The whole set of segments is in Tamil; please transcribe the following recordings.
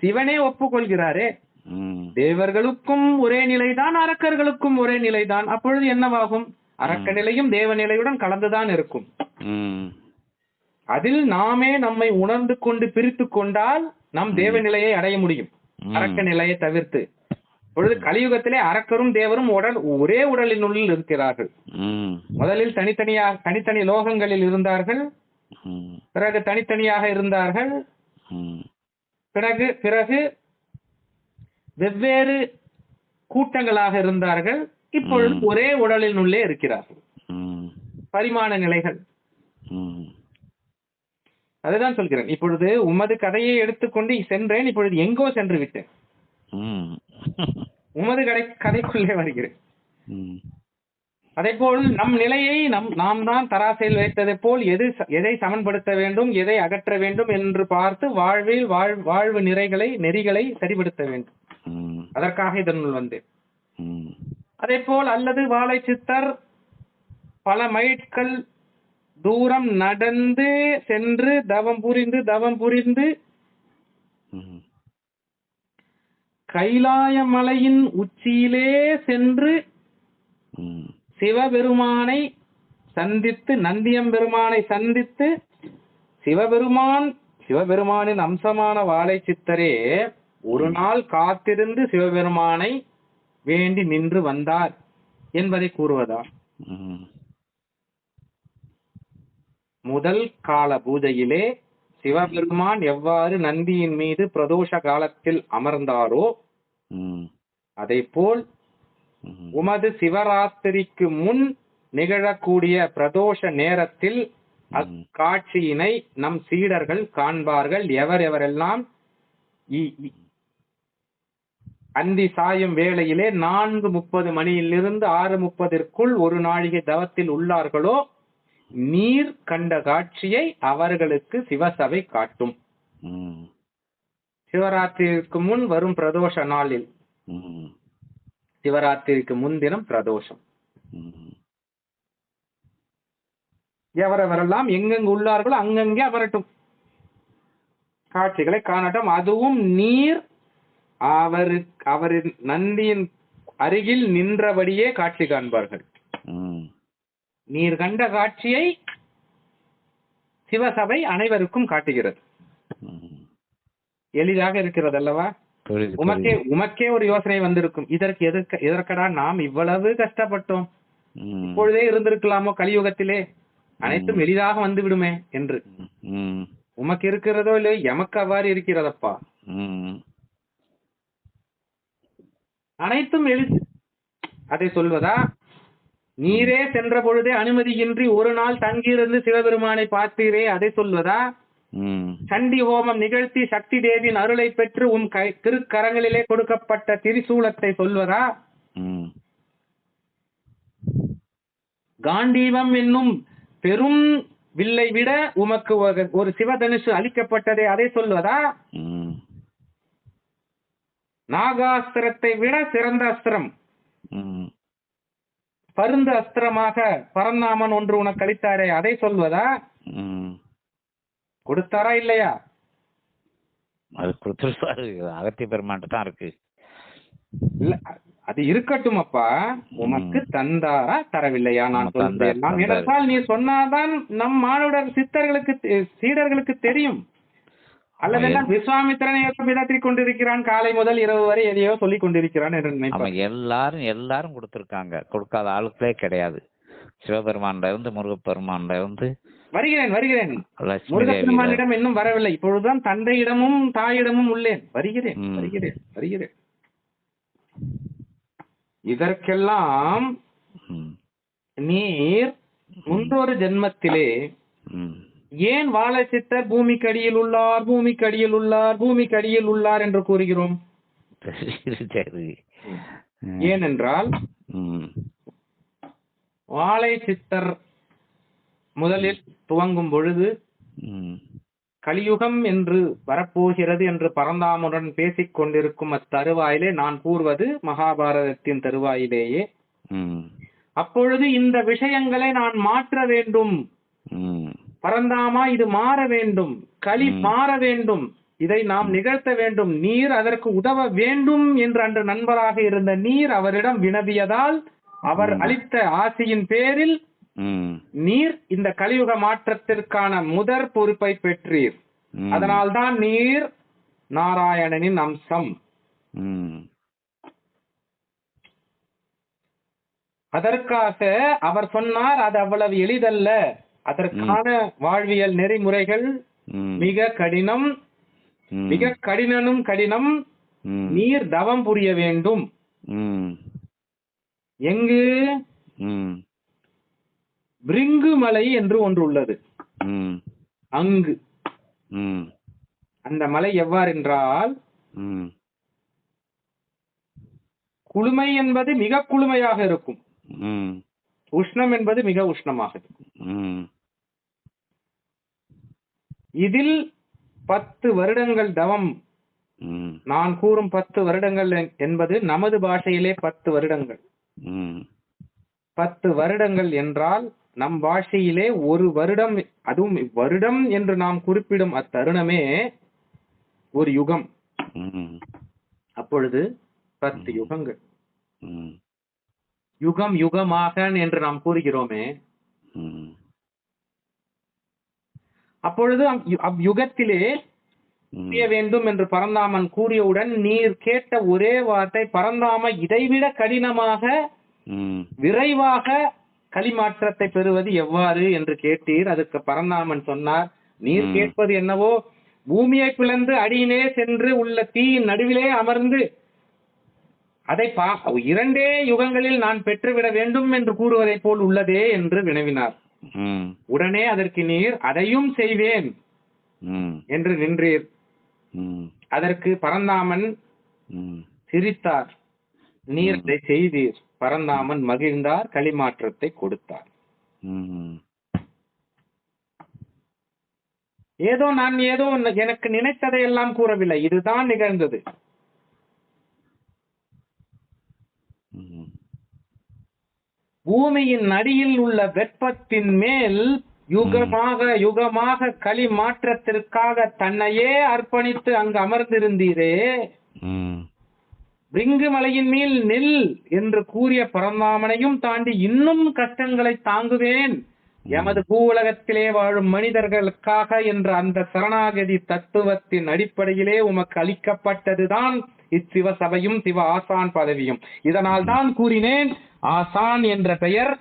சிவனே ஒப்புக்கொள்கிறாரே. தேவர்களுக்கும் ஒரே நிலைதான் அரக்கர்களுக்கும் ஒரே நிலைதான். அப்பொழுது என்னவாகும்? அரக்க நிலையும் தேவ நிலையுடன் கலந்துதான் இருக்கும். அதில் நாமே நம்மை உணர்ந்து கொண்டு பிரித்து கொண்டால் நம் தேவ நிலையை அடைய முடியும். அரக்க நிலையை தவிர்த்து. பொழுது கலியுகத்திலே அரக்கரும் தேவரும் உடல் ஒரே உடலினுள்ளில் இருக்கிறார்கள். முதலில் தனித்தனியாக தனித்தனி லோகங்களில் இருந்தார்கள். பிறகு தனித்தனியாக இருந்தார்கள். பிறகு பிறகு வெவ்வேறு கூட்டங்களாக இருந்தார்கள். இப்பொழுது. ஒரே உடலினுள்ளே இருக்கிறார்கள். ம். பரிமாண நிலைகள். அதுதான் சொல்கிறேன். இப்பொழுது உமது கதையை எடுத்துக்கொண்டு சென்றேன். இப்பொழுது எங்கோ சென்று விட்டேன். உமது கடை கதைக்குள்ளே வருகிறேன். ம் அதேபோல் நம் நிலையை நம் நாம் தான் தராசையில் வைத்ததை போல் எது எதை சமன்படுத்த வேண்டும் எதை அகற்ற வேண்டும் என்று பார்த்து வாழ்வில் வாழ் வாழ்வு நிறைகளை நெறிகளை சரிபடுத்த வேண்டும். அதற்காக இதனுள் வந்தேன். அதே போல் அல்லது வாழை சித்தர் பல மைட்கள் தூரம் நடந்து சென்று தவம் புரிந்து தவம் புரிந்து கைலாய மலையின் உச்சியிலே சென்று சிவபெருமானை சந்தித்து நந்தியம்பெருமானை சந்தித்து சிவபெருமான் சிவபெருமானின் அம்சமான வாழை சித்தரே ஒரு நாள் காத்திருந்து சிவபெருமானை வேண்டி நின்று வந்தார் என்பதை கூறுவதா? முதல் கால பூஜையிலே சிவபெருமான் எவ்வாறு நந்தியின் மீது பிரதோஷ காலத்தில் அமர்ந்தாரோ ம் அதைப்போல் ம் உமது சிவராத்திரிக்கு முன் நிகழக்கூடிய பிரதோஷ நேரத்தில் அக்காட்சியினை நம் சீடர்கள் காண்பார்கள். எவர் எவரெல்லாம் அந்தி சாயும் வேளையிலே நான்கு முப்பது மணியிலிருந்து ஆறு முப்பதிற்குள் ஒரு நாழிகை தவத்தில் உள்ளார்களோ நீர் கண்ட காட்சியை அவர்களுக்கு சிவசபை காட்டும். சிவராத்திரிக்கு முன் வரும் பிரதோஷ நாளில். சிவராத்திரிக்கு முன்தினம் பிரதோஷம். எவரெவரெல்லாம் எங்கெங்கு உள்ளார்களோ அங்கங்கே அமரட்டும் காட்சிகளை காணட்டும். அதுவும் நீர் அவருக்கு அவரின் நந்தியின் அருகில் நின்றபடியே காட்சி காண்பார்கள். நீர் கண்ட காட்சியை சிவசபை அனைவருக்கும் காட்டுகிறது. எளிதாக இருக்கிறது அல்லவா உமக்கே உமக்கே ஒரு யோசனை வந்திருக்கும். இதற்கு எதற்கு எதற்கடா நாம் இவ்வளவு கஷ்டப்பட்டோம்? இப்பொழுதே இருந்திருக்கலாமோ கலியுகத்திலே? அனைத்தும் எளிதாக வந்து விடுமே என்று உமக்கு இருக்கிறதோ இல்லையோ எமக்கு அவ்வாறு இருக்கிறதப்பா? அனைத்தும் எளிது அதை சொல்வதா? நீரே சென்ற பொழுதே அனுமதியின்றி ஒரு நாள் தங்கியிருந்து சிவபெருமானை பார்த்தீரே அதை சொல்வதா? சண்டி ஹோமம் நிகழ்த்தி சக்தி தேவியின் அருளை பெற்று உம் கை திருக்கரங்களிலே கொடுக்கப்பட்ட திரிசூலத்தை சொல்வதா? ம். காண்டீவம் என்னும் பெரும் வில்லை விட உமக்கு ஒரு- சிவதனுசு அளிக்கப்பட்டதே அதை சொல்வதா? நாகாஸ்திரத்தை விட சிறந்த அஸ்திரம். பருந்து அஸ்திரமாக பரந்தாமன் ஒன்று உனக்கு அளித்தாரே அதை சொல்வதா? கொடுத்தாரா இல்லையா? அது கொடுத்துருப்பாரு அகத்திய பெருமான்ட்டு தான் இருக்கு. இல்ல அது இருக்கட்டும் அப்பா. உமக்கு தந்தாரா தரவில்லையா? நான் சொல்றேன். ஏனென்றால் நீ சொன்னாதான் நம் மானுடர் சித்தர்களுக்கு சீடர்களுக்கு தெரியும். அல்லதெல்லாம் விஸ்வாமித்திரனை பிதற்றிக் கொண்டிருக்கிறான்? காலை முதல் இரவு வரை எதையோ சொல்லிக் கொண்டிருக்கிறான் என்று நினைப்பார். எல்லாரும் எல்லாரும் கொடுத்துருக்காங்க. கொடுக்காத ஆளுக்களே கிடையாது. சிவபெருமான்ல இருந்து முருகப்பெருமான்ல இருந்து வருகிறேன். வருகிறேன் முருகப்பெருமானிடம் இன்னும் வரவில்லை. இப்பொழுதுதான் தந்தையிடமும் தாயிடமும் உள்ளேன். வருகிறேன். வருகிறேன் வருகிறேன். இதற்கெல்லாம் நீர் முன்னொரு ஜென்மத்திலே ஏன் வாழச்சித்தர் பூமிக்கு அடியில் உள்ளார் பூமிக்கு அடியில் உள்ளார் பூமிக்கு அடியில் உள்ளார் என்று கூறுகிறோம்? ஏனென்றால் வாழை சித்தர் முதலில் துவங்கும் பொழுது கலியுகம் என்று வரப்போகிறது என்று பரந்தாமுடன் பேசிக் கொண்டிருக்கும் அத்தருவாயிலே நான் கூறுவது மகாபாரதத்தின் தருவாயிலேயே. அப்பொழுது இந்த விஷயங்களை நான் மாற்ற வேண்டும். பரந்தாமா இது மாற வேண்டும். களி. மாற வேண்டும். இதை நாம் நிகழ்த்த வேண்டும். நீர் அதற்கு உதவ வேண்டும் என்று அன்று நண்பராக இருந்த நீர் அவரிடம் வினவியதால் அவர். அளித்த ஆசையின் பேரில் நீர் இந்த கலியுக மாற்றத்திற்கான முதற் பொறுப்பை பெற்றீர். அதனால்தான் நீர் நாராயணனின் அம்சம் அதற்காக அவர் சொன்னார் அது அவ்வளவு எளிதல்ல அதற்கான வாழ்வியல் நெறிமுறைகள். மிக கடினம். மிக கடினனும் கடினம். நீர் தவம் புரிய வேண்டும். எங்கு. பிரிங்கு மலை என்று ஒன்று உள்ளது. அங்கு. அந்த மலை எவ்வாறு என்றால். குளுமை என்பது மிக குளுமையாக இருக்கும். உஷ்ணம் என்பது மிக உஷ்ணமாக இருக்கும். இதில் பத்து வருடங்கள் தவம். நான் கூறும் பத்து வருடங்கள் என்- என்பது நமது பாஷையிலே பத்து வருடங்கள். பத்து வருடங்கள் என்றால் நம் பாஷையிலே ஒரு வருடம் அதுவும் வருடம் என்று நாம் குறிப்பிடும் அத்தருணமே ஒரு யுகம். அப்பொழுது பத்து யுகங்கள். யுகம் யுகமாக என்று நாம் கூறுகிறோமே. அப்பொழுது அவ்- அவ்யுகத்திலே செய்ய வேண்டும் என்று பரந்தாமன் கூறியவுடன் நீர் கேட்ட ஒரே வார்த்தை பரந்தாம இதைவிட கடினமாக. விரைவாக களிமாற்றத்தை பெறுவது எவ்வாறு என்று கேட்டீர் அதுக்கு பரந்தாமன் சொன்னார் நீர். கேட்பது என்னவோ பூமியை பிளந்து அடியிலே சென்று உள்ள தீயின் நடுவிலே அமர்ந்து அதை பா இரண்டே யுகங்களில் நான் பெற்றுவிட வேண்டும் என்று கூறுவதைப் போல் உள்ளதே என்று வினவினார். உடனே அதற்கு நீர் அதையும் செய்வேன். என்று நின்றீர். அதற்கு பரந்தாமன். சிரித்தார் நீர். அதை செய்தீர் பரந்தாமன் மகிழ்ந்தார் களிமாற்றத்தை கொடுத்தார். ஏதோ நான் ஏதோ எனக்கு நினைத்ததை எல்லாம் கூறவில்லை இதுதான் நிகழ்ந்தது. பூமியின் அடியில் உள்ள வெப்பத்தின் மேல் யுகமாக யுகமாக களி மாற்றத்திற்காக தன்னையே அர்ப்பணித்து அங்கு அமர்ந்திருந்தீரே. பிரிங்கு மலையின் மேல் நெல் என்று கூறிய பரந்தாமனையும் தாண்டி இன்னும் கஷ்டங்களை தாங்குவேன். எமது பூ உலகத்திலே வாழும் மனிதர்களுக்காக என்ற அந்த சரணாகதி தத்துவத்தின் அடிப்படையிலே உமக்கு அளிக்கப்பட்டதுதான் இச்சிவ சபையும் சிவ ஆசான் பதவியும். இதனால் தான் கூறினேன் ஆசான் என்ற பெயர்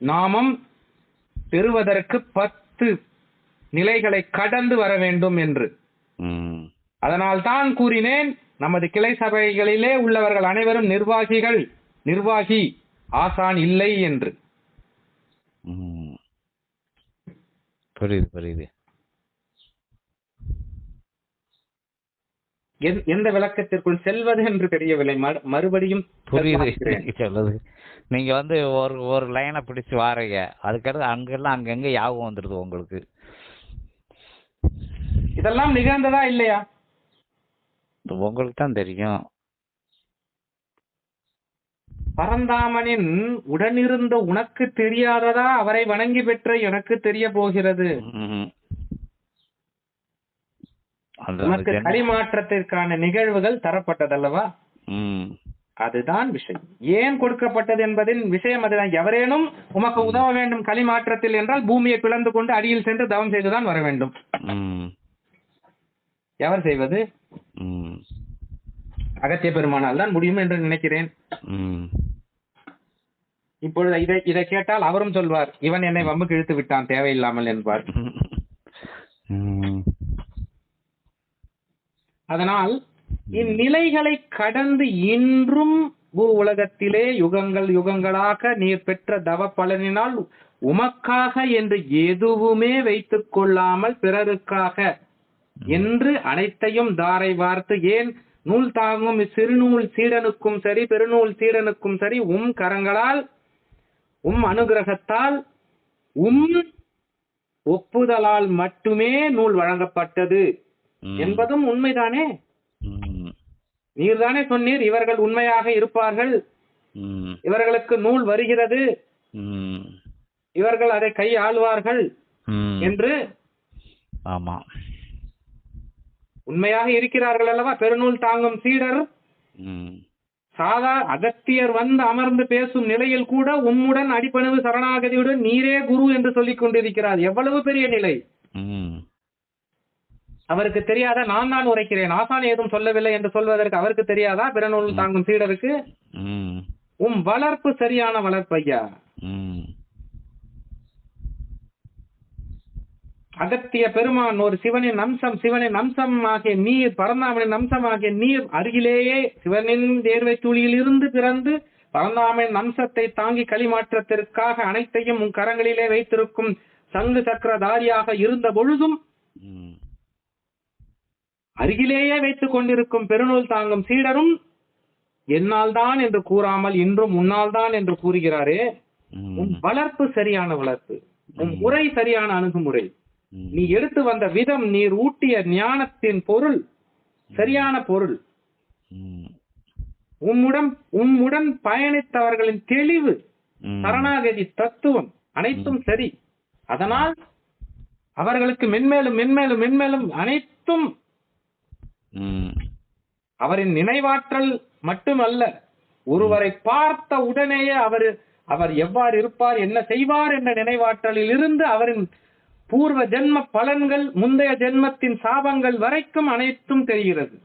நாமம் பெறுவதற்கு பத்து நிலைகளை கடந்து வர வேண்டும் என்று. அதனால் தான் கூறினேன் நமது கிளை சபைகளிலே உள்ளவர்கள் அனைவரும் நிர்வாகிகள் நிர்வாகி ஆசான் இல்லை என்று. புரியுது புரியுது எந்த விளக்கத்திற்குள் செல்வது என்று தெரியவில்லை. மறு- மறுபடியும் புரியுது. நீங்க வந்து ஒரு ஒரு லைனை பிடிச்சு வாரீங்க. அதுக்கடுத்து அங்கெல்லாம் அங்கங்க யாபகம் வந்துடுது உங்களுக்கு. இதெல்லாம் நிகழ்ந்ததா இல்லையா? உங்களுக்கு தான் தெரியும். பரந்தாமனின் உடனிருந்த உனக்கு தெரியாததா அவரை வணங்கி பெற்ற எனக்கு தெரிய போகிறது. களிமாற்றத்திற்கான நிகழ்வுகள் தரப்பட்டதல்லவா. அதுதான் விஷயம் ஏன் கொடுக்கப்பட்டது என்பதின் விஷயம் அதுதான் எவரேனும் உமக்கு உதவ வேண்டும் களிமாற்றத்தில் என்றால் பூமியை பிளந்து கொண்டு அடியில் சென்று தவம் செய்துதான் வர வேண்டும். எவர் செய்வது. அகத்திய பெருமானால் தான் முடியும் என்று நினைக்கிறேன். இப்பொழுது இதை இதை கேட்டால் அவரும் சொல்வார் இவன் என்னை வம்புக்கு இழுத்து விட்டான் தேவையில்லாமல் என்பார். அதனால் இந்நிலைகளை கடந்து இன்றும் பூ உலகத்திலே யுகங்கள் யுகங்களாக நீர் பெற்ற தவ பலனினால் உமக்காக என்று எதுவுமே வைத்துக் கொள்ளாமல் பிறருக்காக என்று அனைத்தையும் தாரை வார்த்து ஏன் நூல் தாங்கும் சிறுநூல் சீடனுக்கும் சரி பெருநூல் சீடனுக்கும் சரி உம் கரங்களால் உம் அனுகிரகத்தால் உம் ஒப்புதலால் மட்டுமே நூல் வழங்கப்பட்டது. என்பதும் உண்மைதானே? ம். நீர்தானே சொன்னீர் இவர்கள் உண்மையாக இருப்பார்கள். இவர்களுக்கு நூல் வருகிறது. இவர்கள் அதை கை ஆளுவார்கள் ம். என்று ஆமா. உண்மையாக இருக்கிறார்கள் அல்லவா? பெருநூல் தாங்கும் சீடர்? சாதா அகத்தியர் வந்து அமர்ந்து பேசும் நிலையில் கூட உம்முடன் அடிப்பணிவு சரணாகதியுடன் நீரே குரு என்று சொல்லிக் கொண்டிருக்கிறார். எவ்வளவு பெரிய நிலை? அவருக்கு தெரியாதா? நான் தான் உரைக்கிறேன். ஆசான் ஏதும் சொல்லவில்லை என்று சொல்வதற்கு அவருக்கு தெரியாதா? பிறநூல் தாங்கும் சீடருக்கு? உம் வளர்ப்பு சரியான வளர்ப்பு ஐயா. அகத்திய பெருமான் ஒரு சிவனின் அம்சம் சிவனின் அம்சம் ஆகிய நீர் பரந்தாமனின் அம்சம் ஆகிய நீர் அருகிலேயே சிவனின் தேர்வை துளியில் இருந்து பிறந்து பரந்தாமனின் அம்சத்தை தாங்கி களிமாற்றத்திற்காக அனைத்தையும் உன் கரங்களிலே வைத்திருக்கும் சங்கு சக்கரதாரியாக இருந்த பொழுதும் அருகிலேயே வைத்துக் கொண்டிருக்கும் பெருநூல் தாங்கும் சீடரும் என்னால் தான் என்று கூறாமல் இன்றும் உன்னால் தான் என்று கூறுகிறாரே. உன் வளர்ப்பு சரியான வளர்ப்பு. உன் முறை சரியான அணுகுமுறை. நீ எடுத்து வந்த விதம் நீர் ஊட்டிய ஞானத்தின் பொருள் சரியான பொருள். உம்முடன் உம்முடன் பயணித்தவர்களின் தெளிவு சரணாகதி தத்துவம் அனைத்தும் சரி. அதனால் அவர்களுக்கு மென்மேலும் மென்மேலும் மென்மேலும் அனைத்தும் அவரின் நினைவாற்றல் மட்டுமல்ல ஒருவரை பார்த்த உடனேயே அவர் அவர் எவ்வாறு இருப்பார் என்ன செய்வார் என்ற நினைவாற்றலில் இருந்து அவரின் பூர்வ ஜென்ம பலன்கள் முந்தைய ஜென்மத்தின் சாபங்கள் வரைக்கும் அனைத்தும் தெரிகிறது.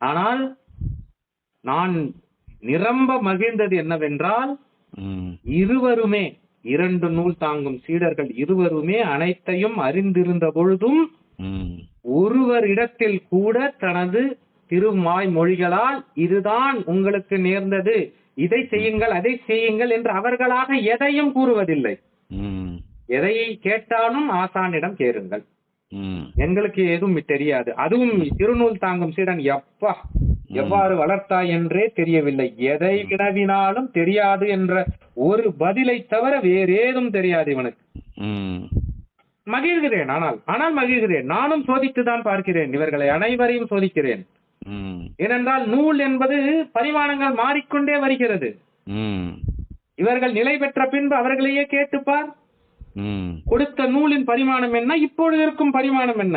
ஆனால் நான் நிரம்ப மகிழ்ந்தது என்னவென்றால் இருவருமே இரண்டு நூல் தாங்கும் சீடர்கள் இருவருமே அனைத்தையும் அறிந்திருந்த பொழுதும் ஒருவர் இடத்தில் கூட தனது திருமாய் மொழிகளால் இதுதான் உங்களுக்கு நேர்ந்தது. இதை செய்யுங்கள் அதை செய்யுங்கள் என்று அவர்களாக எதையும் கூறுவதில்லை. ம். எதை கேட்டாலும் ஆசானிடம் கேளுங்கள் எங்களுக்கு எதுவும் தெரியாது. அதுவும் திருநூல் தாங்கும் சீடன். எப்பா எவ்வாறு வளர்த்தாய் என்றே தெரியவில்லை. எதை வினவினாலும் தெரியாது என்ற ஒரு பதிலை தவிர வேறேதும் தெரியாது இவனுக்கு. மகிழ்கிறேன் ஆனால் ஆனால் மகிழ்கிறேன். நானும் சோதித்துதான் பார்க்கிறேன் இவர்களை அனைவரையும் சோதிக்கிறேன். ஏனென்றால் நூல் என்பது பரிமாணங்கள் மாறிக்கொண்டே வருகிறது. இவர்கள் நிலை பெற்ற பின்பு அவர்களையே கேட்டுப்பார். கொடுத்த நூலின் பரிமாணம் என்ன? இப்பொழுது இருக்கும் பரிமாணம் என்ன?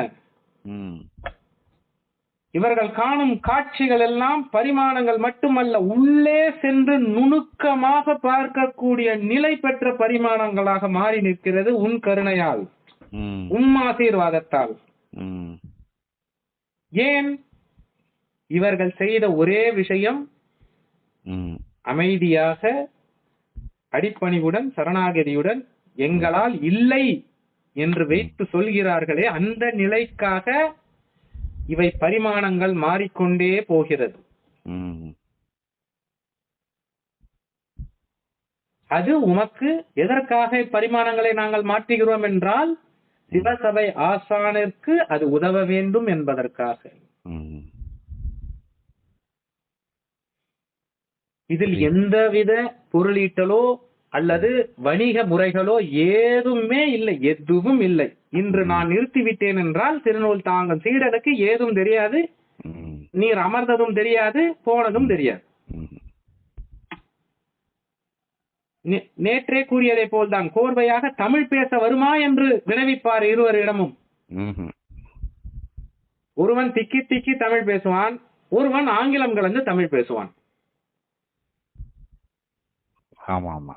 இவர்கள் காணும் காட்சிகள் எல்லாம் பரிமாணங்கள் மட்டுமல்ல உள்ளே சென்று நுணுக்கமாக பார்க்கக்கூடிய நிலை பெற்ற பரிமாணங்களாக மாறி நிற்கிறது உன் கருணையால். ம். உம் ஆசீர்வாதத்தால் ம். ஏன் இவர்கள் செய்த ஒரே விஷயம்? அமைதியாக அடிப்பணிவுடன் சரணாகதியுடன் எங்களால் இல்லை என்று வைத்து சொல்கிறார்களே அந்த நிலைக்காக இவை பரிமாணங்கள் மாறிக்கொண்டே போகிறது. அது உமக்கு எதற்காக பரிமாணங்களை நாங்கள் மாற்றுகிறோம் என்றால் சிவசபை ஆசானிற்கு அது உதவ வேண்டும் என்பதற்காக. இதில் எந்தவித பொருளீட்டலோ அல்லது வணிக முறைகளோ ஏதுமே இல்லை எதுவும் இல்லை. இன்று நான் நிறுத்திவிட்டேன் என்றால் திருநூல் தாங்கும் சீடனுக்கு ஏதும் தெரியாது. நீர் அமர்ந்ததும் தெரியாது போனதும் தெரியாது. நேற்றே கூறியதை போல்தான் கோர்வையாக தமிழ் பேச வருமா என்று வினவிப்பார் இருவரிடமும். ஒருவன் திக்கி திக்கி தமிழ் பேசுவான் ஒருவன் ஆங்கிலம் கலந்து தமிழ் பேசுவான். ஆமா ஆமா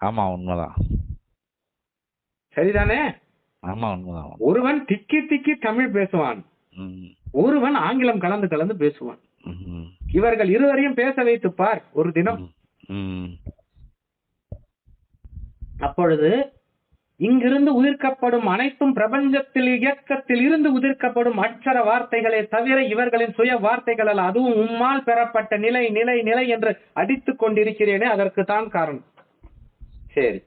ஆமா உண்மைதான். சரிதானே? ஆமா உண்மைதான். ஒருவன் திக்கி திக்கி தமிழ் பேசுவான் ஒருவன் ஆங்கிலம் கலந்து கலந்து பேசுவான். இவர்கள் இருவரையும் பேச வைத்து பார் ஒரு தினம். அப்பொழுது இங்கிருந்து உதிர்க்கப்படும் அனைத்தும் பிரபஞ்சத்தில் இயக்கத்தில் இருந்து உதிர்க்கப்படும் அட்சர வார்த்தைகளே தவிர இவர்களின் சுய வார்த்தைகள் அல்ல அதுவும் உம்மால் பெறப்பட்ட நிலை நிலை நிலை என்று அடித்துக் கொண்டிருக்கிறேனே அதற்கு தான் காரணம். சரி.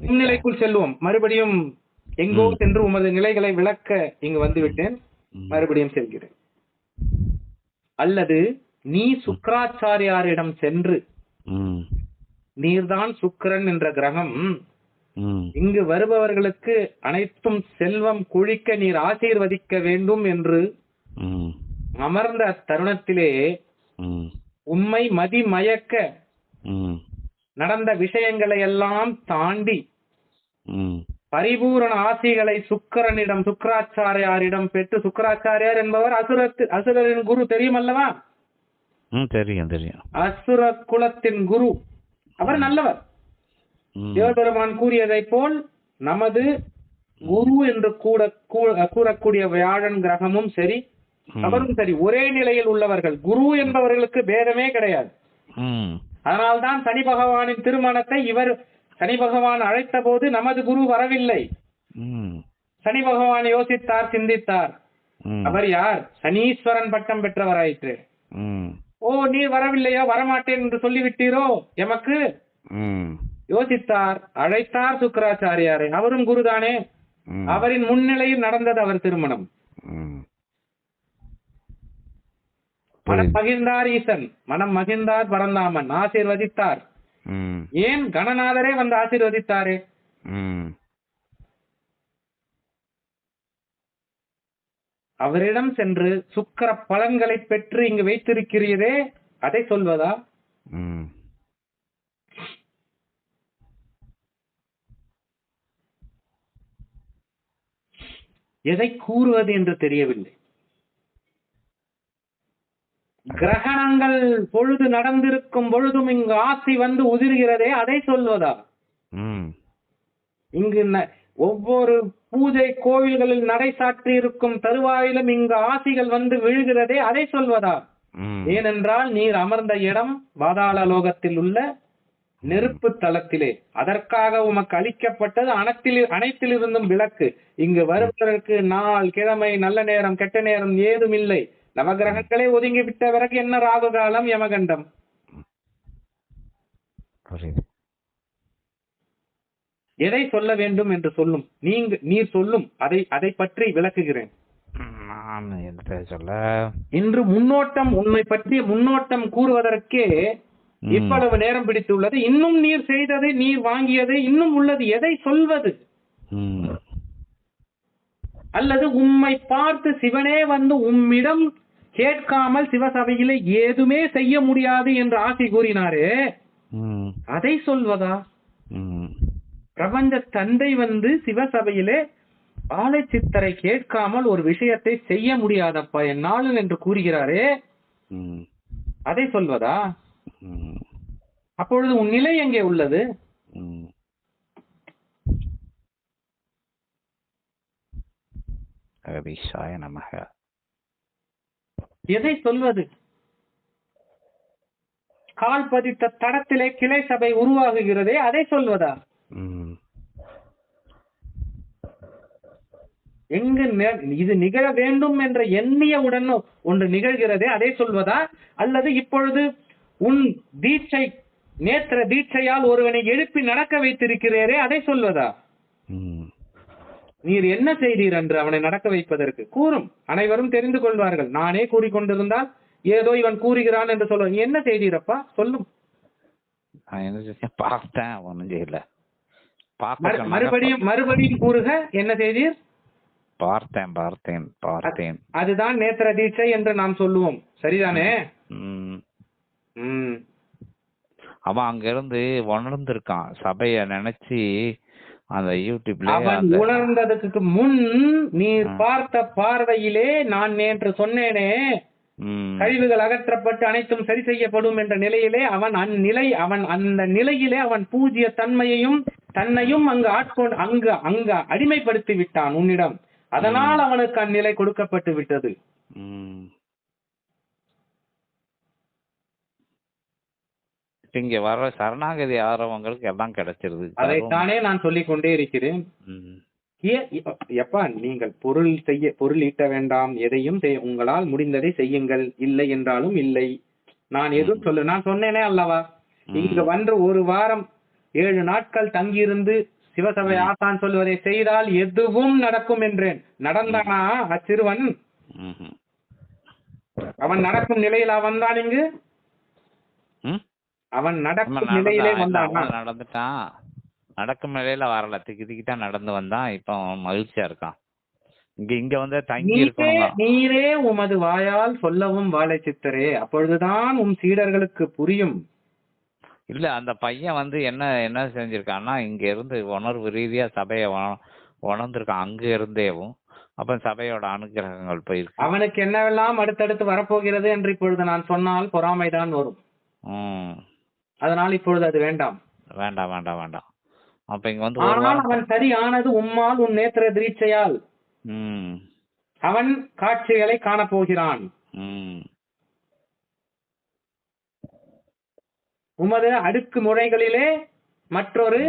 நிலைக்குள் செல்வோம். மறுபடியும் எங்கோ சென்று உமது நிலைகளை விளக்க இங்கு வந்துவிட்டேன். மறுபடியும் செல்கிறேன். அல்லது நீ சுக்கராச்சாரியாரிடம் சென்று நீர்தான் சுக்கிரன் என்ற கிரகம். இங்கு வருபவர்களுக்கு அனைத்தும் செல்வம் குழிக்க நீர் ஆசீர்வதிக்க வேண்டும் என்று அமர்ந்த தருணத்திலே உம்மை மதி மயக்க நடந்த விஷயங்களை எல்லாம் தாண்டி பரிபூரண ஆசிகளை சுக்கிரனிடம் சுக்கராச்சாரியாரிடம் பெற்று சுக்கராச்சாரியார் என்பவர் அசுரத்து அசுரரின் குரு தெரியுமல்லவா? ம் தெரியும் தெரியும். அசுர குலத்தின் குரு. அவர் நல்லவர். சிவபெருமான் கூறியதைப் போல் நமது குரு என்று கூட கூறக்கூடிய வியாழன் கிரகமும் சரி. அவரும் சரி ஒரே நிலையில் உள்ளவர்கள். குரு என்பவர்களுக்கு பேதமே கிடையாது. அதனால்தான் சனி பகவானின் திருமணத்தை இவர் சனி பகவான் அழைத்த போது நமது குரு வரவில்லை. சனி பகவான் யோசித்தார் சிந்தித்தார். அவர் யார்? சனீஸ்வரன் பட்டம் பெற்றவராயிற்று. ஓ நீர் வரவில்லையா வரமாட்டேன் என்று சொல்லிவிட்டீரோ? எமக்கு? யோசித்தார் அழைத்தார் சுக்கராச்சாரியாரை. அவரும் குருதானே. அவரின் முன்னிலையில் நடந்தது அவர் திருமணம். மனம். மகிழ்ந்தார் ஈசன். மனம் மகிழ்ந்தார் பரந்தாமன். ஆசீர்வதித்தார். ஏன் கணநாதரே வந்து ஆசீர்வதித்தாரே? அவரிடம் சென்று சுக்கர பலன்களை பெற்று இங்கு வைத்திருக்கிறீரே அதை சொல்வதா? எதை கூறுவது என்று தெரியவில்லை. கிரகணங்கள் பொழுது நடந்திருக்கும் பொழுதும் இங்கு ஆசி வந்து உதிர்கிறதே அதை சொல்வதா? இங்கு ஒவ்வொரு பூஜை கோவில்களில் நடை சாற்றி இருக்கும் தருவாயிலும் இங்கு ஆசிகள் வந்து விழுகிறதே அதை சொல்வதா? ஏனென்றால் நீர் அமர்ந்த இடம் பாதாள லோகத்தில் உள்ள நெருப்பு தளத்திலே. அதற்காக உமக்கு அளிக்கப்பட்டது அனைத்தில் அனைத்திலிருந்தும் விளக்கு. இங்கு வருவதற்கு நாள் கிழமை நல்ல நேரம் கெட்ட நேரம் ஏதும் இல்லை. நவகிரகங்களே ஒதுங்கி விட்ட பிறகு என்ன ராகு காலம் யமகண்டம் எதை சொல்ல வேண்டும் என்று சொல்லும்? நீங்க நீர் சொல்லும். அதை அதை பற்றி விளக்குகிறேன். சொல்ல. இன்று முன்னோட்டம் உன்னை பற்றிய முன்னோட்டம் கூறுவதற்கே. இவ்வளவு நேரம் பிடித்துள்ளது. இன்னும் நீர் செய்தது நீர் வாங்கியது இன்னும் உள்ளது. எதை சொல்வது? அல்லது உம்மை பார்த்து சிவனே வந்து உம்மிடம் கேட்காமல் சிவசபையிலே ஏதுமே செய்ய முடியாது என்று ஆசி கூறினாரே. அதை சொல்வதா? பிரபஞ்ச தந்தை வந்து சிவசபையிலே ஆலை சித்தரை கேட்காமல் ஒரு விஷயத்தை செய்ய முடியாதப்பா என்னாலும் என்று கூறுகிறாரே. அதை சொல்வதா? அப்பொழுது உன் நிலை எங்கே உள்ளது? ம். அகதீஷாய நமக. எதை சொல்வது? கால் பதித்த தடத்திலே கிளை சபை உருவாகுகிறதே அதை சொல்வதா? எங்கு நெ- இது நிகழ வேண்டும் என்ற எண்ணியவுடன் ஒன்று நிகழ்கிறதே அதை சொல்வதா? அல்லது இப்பொழுது உன் தீட்சை நேத்திர தீட்சையால் ஒருவனை எழுப்பி நடக்க வைத்திருக்கிறீரே அதை சொல்வதா? நீர் என்ன செய்தீர் என்று அவனை நடக்க வைப்பதற்கு? கூறும். அனைவரும் தெரிந்து கொள்வார்கள். நானே கூறிக்கொண்டிருந்தால் ஏதோ இவன் கூறுகிறான் என்று சொல்லுவான் நீ என்ன செய்தீரப்பா சொல்லும். நான் என்ன செஞ்சேன் பார்த்தேன் ஒன்றும் செய்யல. மறுபடியும் மறுபடியும் கூறுக என்ன செய்தீர்? பார்த்தேன் பார்த்தேன் பார்த்தேன். அதுதான் நேத்திர தீட்சை என்று நாம் சொல்லுவோம். சரிதானே? அவன் அங்க இருந்து உணர்ந்திருக்கான். சபைய நினைச்சு அந்த யூடியூப்ல அவன் உணர்ந்ததுக்கு முன் ஆ. பார்த்த பார்வையிலே நான் நேற்று சொன்னேனே கழிவுகள் அகற்றப்பட்டு அனைத்தும் சரி செய்யப்படும் என்ற நிலையிலே அவன் அந்நிலை அவன் அந்த நிலையிலே அவன் பூஜ்ய தன்மையையும் தன்னையும் அங்கு ஆட்கொண்டு அங்கு அங்க அடிமைப்படுத்தி விட்டான் உன்னிடம். அதனால் அவனுக்கு அந்நிலை கொடுக்கப்பட்டு விட்டது. இங்க வர சரணாகதி ஆறவங்களுக்கு எல்லாம் கிடைச்சிருது. அதைத்தானே நான் சொல்லிக் கொண்டே இருக்கிறேன் எப்பா நீங்கள் பொருள் செய்ய பொருள் ஈட்ட வேண்டாம் எதையும் செய்ய உங்களால் முடிந்ததை செய்யுங்கள் இல்லை என்றாலும் இல்லை. நான் எதுவும் சொல்ல நான் சொன்னேனே அல்லவா? இங்க வந்து ஒரு வாரம் ஏழு நாட்கள் தங்கியிருந்து சிவசபை ஆசான் சொல்வதை செய்தால் எதுவும் நடக்கும் என்றேன். நடந்தானா அச்சிறுவன். அவன் நடக்கும் நிலையில் அவன் தான் இங்கு? அவன் நடக்கும் நிலையிலே. வந்தானா. நடந்துட்டான். நடக்கும் நிலையில வரல. திக்கி திக்கிட்டா நடந்து வந்தான். இப்போ மகிழ்ச்சியா இருக்கான். இங்க இங்க வந்து தங்கி இருக்கணும் நீரே உமது வாயால் சொல்லவும் வாழை சித்தரே. அப்பொழுதுதான் உம் சீடர்களுக்கு புரியும். இல்ல அந்த பையன் வந்து என்ன என்ன செஞ்சிருக்கான்னா இங்க இருந்து உணர்வு ரீதியா சபையை உண- உணர்ந்திருக்கான் அங்க இருந்தேவும். அப்ப சபையோட அனுகிரகங்கள் போயிருக்கு. அவனுக்கு என்னவெல்லாம் அடுத்தடுத்து வரப்போகிறது என்று இப்பொழுது நான் சொன்னால் பொறாமைதான் வரும். அதனால் இப்பொழுது அது வேண்டாம். வேண்டாம் வேண்டாம் வேண்டாம். அப்ப இங்க வந்து ஆனால் அவன் சரியானது உம்மால் உன் நேத்திர திரீட்சையால் அவன் காட்சிகளை காணப்போகிறான். உமது அடுக்கு முறைகளிலே மற்றொரு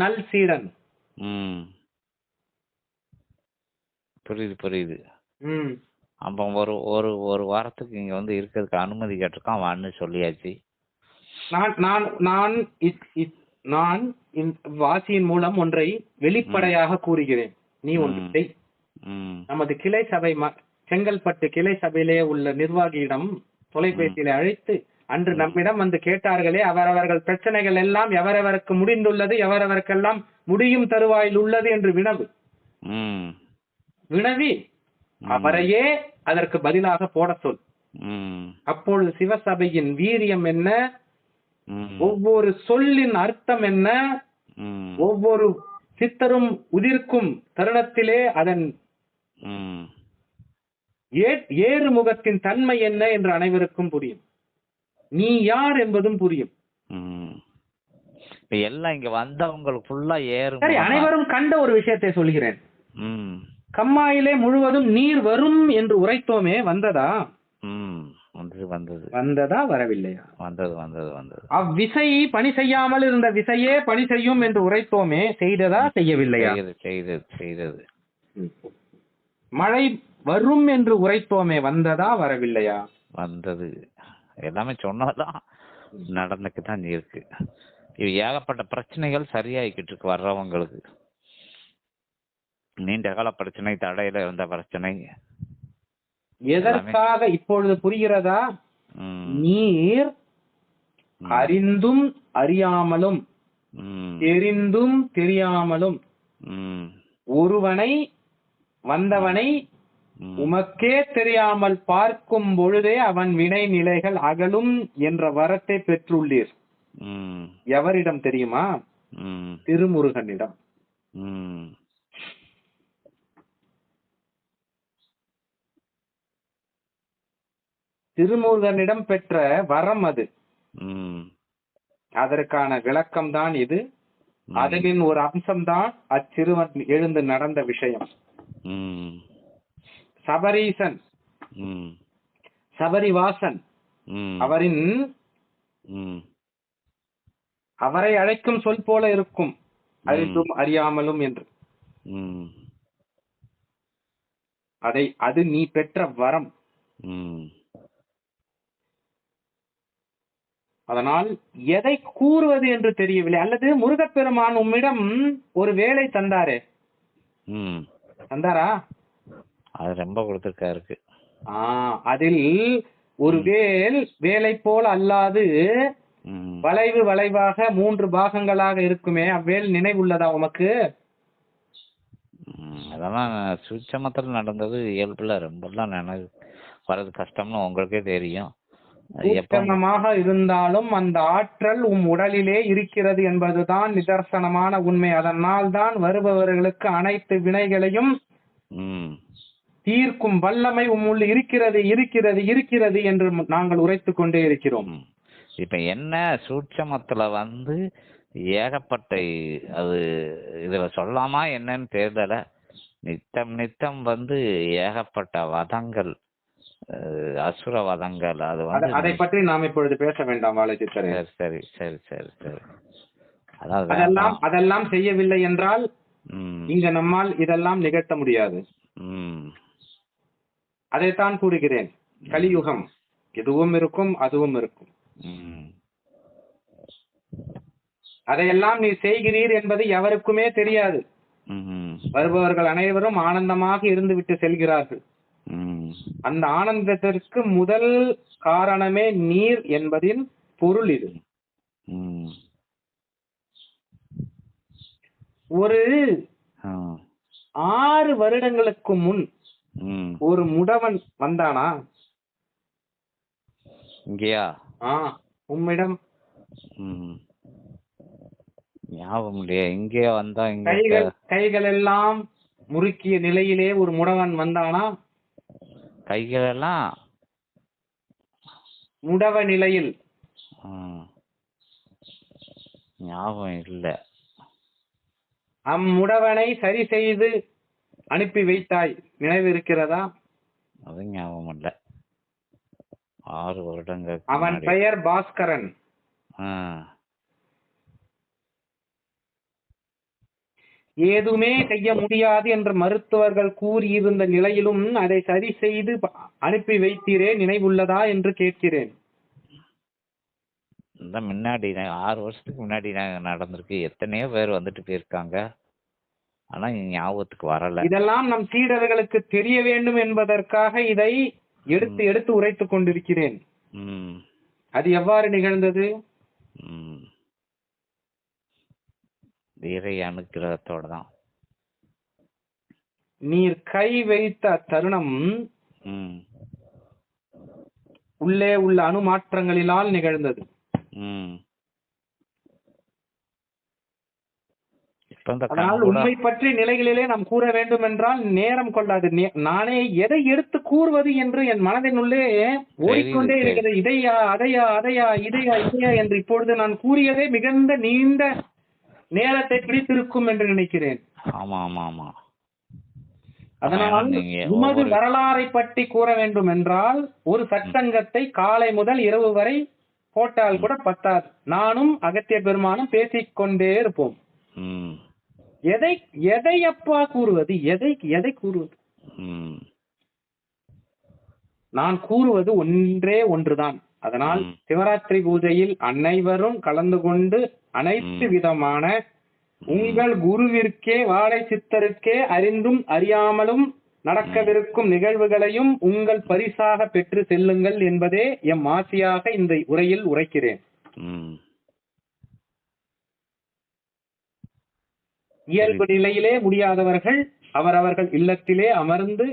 நல் சீடன். புரியுது புரியுது. அப்போ ஒரு ஒரு ஒரு வாரத்துக்கு இங்க வந்து இருக்கிறதுக்கு அனுமதி கேட்டிருக்கான் வான்னு சொல்லியாச்சு. நான் நான் நான் நான் இந்த வாசியின் மூலம் ஒன்றை வெளிப்படையாக கூறுகிறேன். நீ ஒன்று நமது கிளை சபை செங்கல்பட்டு கிளை சபையிலே உள்ள நிர்வாகியிடம் தொலைபேசியில அழைத்து அன்று நம்மிடம் வந்து கேட்டார்களே அவரவர்கள் பிரச்சனைகள் எல்லாம் எவரவருக்கு முடிந்துள்ளது எவரவருக்கெல்லாம் முடியும் தருவாயில் உள்ளது என்று வினவு. வினவி அவரையே அதற்கு பதிலாக போட சொல். அப்பொழுது சிவசபையின் வீரியம் என்ன? ஒவ்வொரு சொல்லின் அர்த்தம் என்ன? ஒவ்வொரு சித்தரும் உதிர்க்கும் தருணத்திலே அதன் ம். ஏ- ஏறுமுகத்தின் தன்மை என்ன என்று அனைவருக்கும் புரியும். நீ யார் என்பதும் புரியும். எல்லாம் இங்க வந்தவங்களுக்கு ஃபுல்லா ஏறும் சரி அனைவரும் கண்ட ஒரு விஷயத்தை சொல்கிறேன். கம்மாயிலே முழுவதும் நீர் வரும் என்று உரைத்தோமே வந்ததா? ம் வந்தது. வந்தது வரவில்லையா? வந்தது வந்தது வந்தது. அவ்விசை பணி செய்யாமல் இருந்த விசையே பணி செய்யும் என்று உரைத்தோமே செய்ததா செய்யவில்லையா? செய்தது செய்தது. மழை வரும் என்று உரைத்தோமே வந்ததா வரவில்லையா? வந்தது. எல்லாமே சொன்னதுதான் நடந்துக்கு தான் இருக்கு. இது ஏகப்பட்ட பிரச்சனைகள் சரியாயிக்கிட்டு இருக்கு வர்றவங்களுக்கு. நீண்ட கால பிரச்சனை தடையில இருந்த பிரச்சனை. எதற்காக இப்பொழுது புரிகிறதா? நீர் அறிந்தும் அறியாமலும் தெரிந்தும் தெரியாமலும் ஒருவனை வந்தவனை உமக்கே தெரியாமல் பார்க்கும் பொழுதே அவன் வினை நிலைகள் அகலும் என்ற வரத்தை பெற்றுள்ளீர். எவரிடம் தெரியுமா? திருமுருகனிடம். திருமுருகனிடம் பெற்ற வரம் அது. அதற்கான விளக்கம் தான் இது. அதனின் ஒரு அம்சம்தான் அச்சிறுவன் எழுந்து நடந்த விஷயம். சபரீசன். சபரிவாசன். அவரின் அவரை அழைக்கும் சொல் போல இருக்கும். அறிந்தும் அறியாமலும் என்று. அதை அது நீ பெற்ற வரம். அதனால் எதை கூறுவது என்று தெரியவில்லை. அல்லது முருகப்பெருமான் உம்மிடம் ஒரு வேலை தந்தாரே. தந்தாரா? அது ரொம்ப கொடுத்துருக்காருக்கு. ஆ அதில் ஒரு வேல் வேலை போல் அல்லாது. வளைவு வளைவாக மூன்று பாகங்களாக இருக்குமே. அவ்வேல் நினைவுள்ளதா உமக்கு? அதெல்லாம் சுச்சமத்தில் நடந்தது இயல்புல. ரொம்பலாம் நினைவு வர்றது கஷ்டம்னு உங்களுக்கே தெரியும். சூட்சமமாக இருந்தாலும் அந்த ஆற்றல் உம் உடலிலே இருக்கிறது என்பதுதான் நிதர்சனமான உண்மை. அதனால் தான் வருபவர்களுக்கு அனைத்து வினைகளையும் தீர்க்கும் வல்லமை உம்முள் இருக்கிறது இருக்கிறது இருக்கிறது என்று நாங்கள் உரைத்துக் கொண்டே இருக்கிறோம். இப்ப என்ன சூட்சமத்துல வந்து ஏகப்பட்ட அது இதுல சொல்லாமா என்னன்னு தெரியல நித்தம் நித்தம் வந்து ஏகப்பட்ட வதங்கள். அஹ், அசுர வதங்கள் அது அத- வந்து அதை பற்றி நாம் இப்பொழுது பேச வேண்டாம் வாழைச்சித்தரே சரி சரி சரி சரி சரி. அதாவது அதெல்லாம். அதெல்லாம் செய்யவில்லை என்றால் இங்க நம்மால் இதெல்லாம் நிகழ்த்த முடியாது. அதைத்தான் கூறுகிறேன். கலியுகம். இதுவும் இருக்கும் அதுவும் இருக்கும். அதையெல்லாம் நீ செய்கிறீர் என்பது எவருக்குமே தெரியாது. வருபவர்கள் அனைவரும் ஆனந்தமாக இருந்துவிட்டு செல்கிறார்கள். அந்த ஆனந்தத்திற்கு முதல் காரணமே நீர் என்பதின் பொருள் இது. ஒரு ஆறு வருடங்களுக்கு முன் ஒரு முடவன் வந்தானா? இங்கேயா? ஆ உம்மிடம். ஞாபகம் இல்லையே. இங்கே வந்தா கைகள் கைகள் எல்லாம் முறுக்கிய நிலையிலே ஒரு முடவன் வந்தானா? கைகள் எல்லாம் முடவ நிலையில். ஞாபகம் இல்லை. அம்முடவனை சரி செய்து அனுப்பி வைத்தாய். நினைவு இருக்கிறதா? அது ஞாபகம் இல்லை. ஆறு வருடங்களுக்கு அவன். பெயர் பாஸ்கரன். ஏதுமே செய்ய முடியாது என்று மருத்துவர்கள் கூறியிருந்த நிலையிலும் அதை சரி செய்து அனுப்பி வைத்தீரே நினைவுள்ளதா என்று கேட்கிறேன். இந்த முன்னாடி ஆறு வருஷத்துக்கு முன்னாடி நடந்திருக்கு. எத்தனையோ பேர் வந்துட்டு போயிருக்காங்க. ஆனா ஞாபகத்துக்கு வரல. இதெல்லாம் நம் சீடர்களுக்கு தெரிய வேண்டும் என்பதற்காக இதை எடுத்து எடுத்து உரைத்துக் கொண்டிருக்கிறேன். அது எவ்வாறு நிகழ்ந்தது? ம் இறை அனுக்கிரகத்தோட தான். நீர் கை வைத்த தருணம் உள்ளே உள்ள அணுமாற்றங்களினால் நிகழ்ந்தது. கூட உண்மை பற்றி நிலைகளிலே நாம் கூற வேண்டும் என்றால் நேரம் கொள்ளாது. நானே எதை எடுத்து கூறுவது என்று என் மனதினுள்ளே ஓடிக்கொண்டே தெரியுது. இருக்கிறது. இதையா அதையா அதையா இதையா இதையா என்று இப்பொழுது நான் கூறியதே மிகுந்த நீண்ட நேரத்தை பிடித்திருக்கும் என்று நினைக்கிறேன். ஆமா ஆமா ஆமா. அதனால் உமது வரலாறை பற்றி கூற வேண்டும் என்றால் ஒரு சட்டங்கத்தை காலை முதல் இரவு வரை போட்டால் கூட பத்தாது. நானும் அகத்திய பெருமானும் பேசிக்கொண்டே இருப்போம். எதை எதை அப்பா கூறுவது? எதை எதை கூறுவது? நான் கூறுவது ஒன்றே ஒன்றுதான். அதனால். சிவராத்திரி பூஜையில் அனைவரும் கலந்து கொண்டு அனைத்து. விதமான உங்கள் குருவிற்கே வாழை சித்தருக்கே அறிந்தும் அறியாமலும் நடக்கவிருக்கும் நிகழ்வுகளையும் உங்கள் பரிசாக பெற்று செல்லுங்கள் என்பதே எம் ஆசையாக இந்த உரையில் உரைக்கிறேன். இயல்பு நிலையிலே முடியாதவர்கள் அவரவர்கள் இல்லத்திலே அமர்ந்து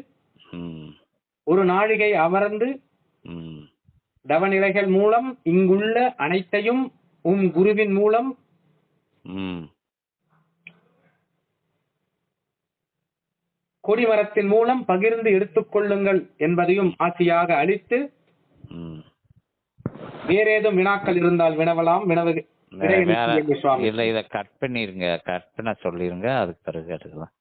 ஒரு நாழிகை அமர்ந்து தவநிலைகள் மூலம் இங்குள்ள அனைத்தையும் உம் குருவின் மூலம் கொடிமரத்தின் மூலம் பகிர்ந்து எடுத்துக்கொள்ளுங்கள் என்பதையும் ஆசையாக அளித்து வேறேதும் வினாக்கள் இருந்தால் வினவலாம் வினவு இல்ல இத கட் பண்ணிருங்க கட் பண்ண சொல்லிருங்க அதுக்கு பிறகு எடுக்கலாம்.